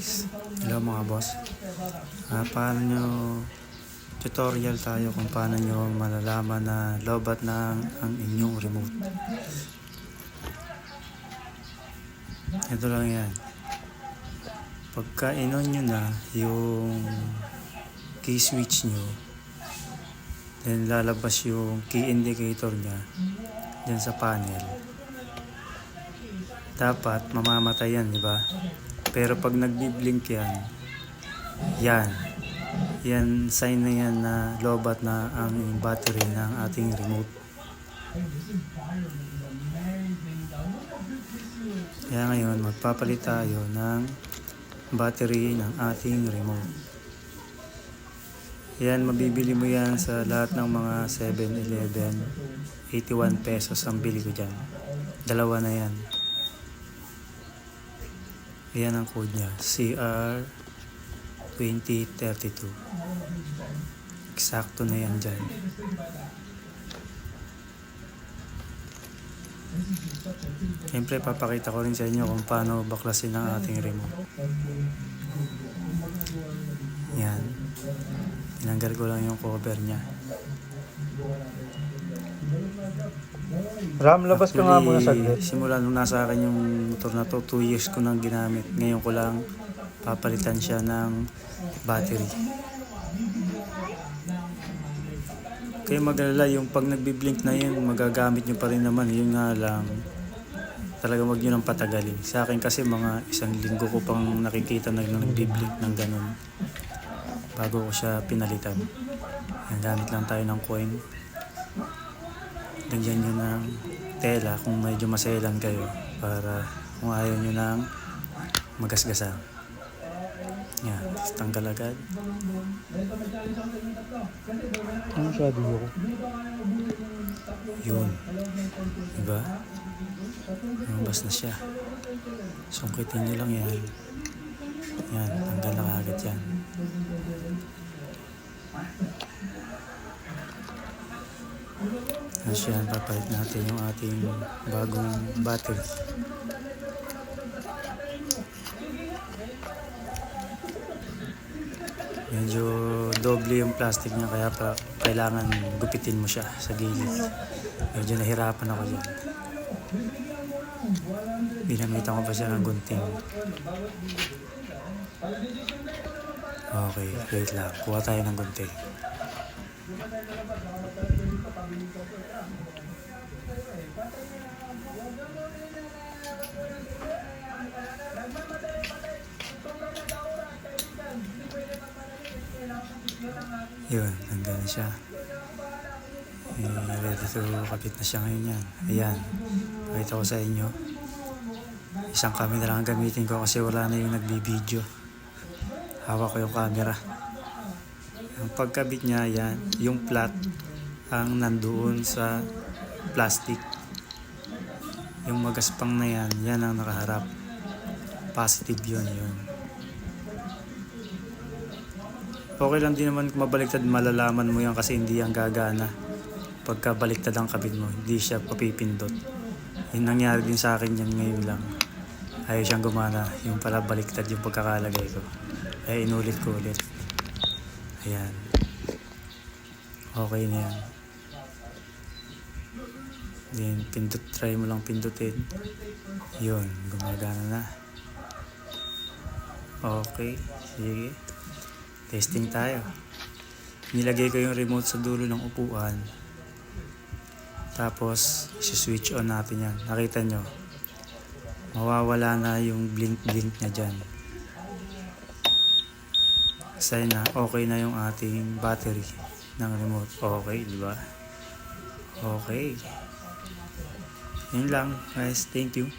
Guys? Hello mga boss. Ah, paano nyo, tutorial tayo kung paano nyo malalaman na lobat na ang inyong remote. Ito lang yan. Pagka inon nyo na yung key switch nyo, then lalabas yung key indicator nya dyan sa panel dapat mamamatay yan, di ba? Pero pag nagbi-blink yan, yan. Yan, sign na yan na lobat na ang battery ng ating remote. Kaya ngayon, magpapalit tayo ng battery ng ating remote. Yan, mabibili mo yan sa lahat ng mga 7-Eleven. 81 pesos ang bili ko dyan. Dalawa na yan. Ayan ang code niya. CR 2032. Eksakto na yan dyan. Siyempre, papakita ko rin sa inyo kung paano baklasin ang ating remote. Yan. Tinanggal ko lang yung cover niya. Ram, labas ka nga muna saglit. Simula nung nasa akin yung motor na to, 2 years ko nang ginamit. Ngayon ko lang papalitan siya ng battery. Kaya magalala, yung pag nagbi-blink na yun, magagamit nyo pa rin naman. Yun nga lang, talaga wag nyo nang patagalin. Sa akin kasi mga isang linggo ko pang nakikita na nagbi-blink ng ganun. Bago ko siya pinalitan. Yan, gamit lang tayo ng coin. Lagyan nyo ng tela kung medyo maselan kayo para kung ayaw nyo ng magasgasan. Yan, tanggal agad. Ano sabi mo? Yun. Diba? Lumabas na siya. Sungkitin nyo lang yan. Yan, tanggal na agad yan. Tapos yan, papalit natin yung ating bagong battery. Medyo doble yung plastic niya kaya pa kailangan gupitin mo siya sa gilid. Medyo nahirapan ako dyan. Binamitan ko pa siya ng gunting. Okay, wait lang. Kuha tayo ng gunting. Yun, nandun na siya. Eh, ready to kapit na siya ngayon yan. Ayan, pakita ko sa inyo. Isang camera lang ang gamitin ko kasi wala na yung nagbibideo. Hawak ko yung camera. Ang pagkabit niya, yan, yung flat ang nandoon sa plastic. Yung magaspang na yan, yan ang nakaharap. Positive yun, yun. Okay lang din naman kung mabaliktad, malalaman mo yan kasi hindi yan gagana. Pagka baliktad ang kabit mo, hindi siya papipindot. Yung nangyari din sa akin yan ngayon lang. Ayaw siyang gumana, yung pala baliktad yung pagkakalagay ko. Kaya inulit ko ulit. Ayan. Okay na yan. Then, pindot, try mo lang pindutin. Yun, gumagana na. Okay, sige. Testing tayo. Nilagay ko yung remote sa dulo ng upuan. Tapos, switch on natin yan. Nakita nyo, mawawala na yung blink-blink niya dyan. Sign na okay na yung ating battery ng remote. Okay, di ba? Okay. Yun lang, guys. Thank you.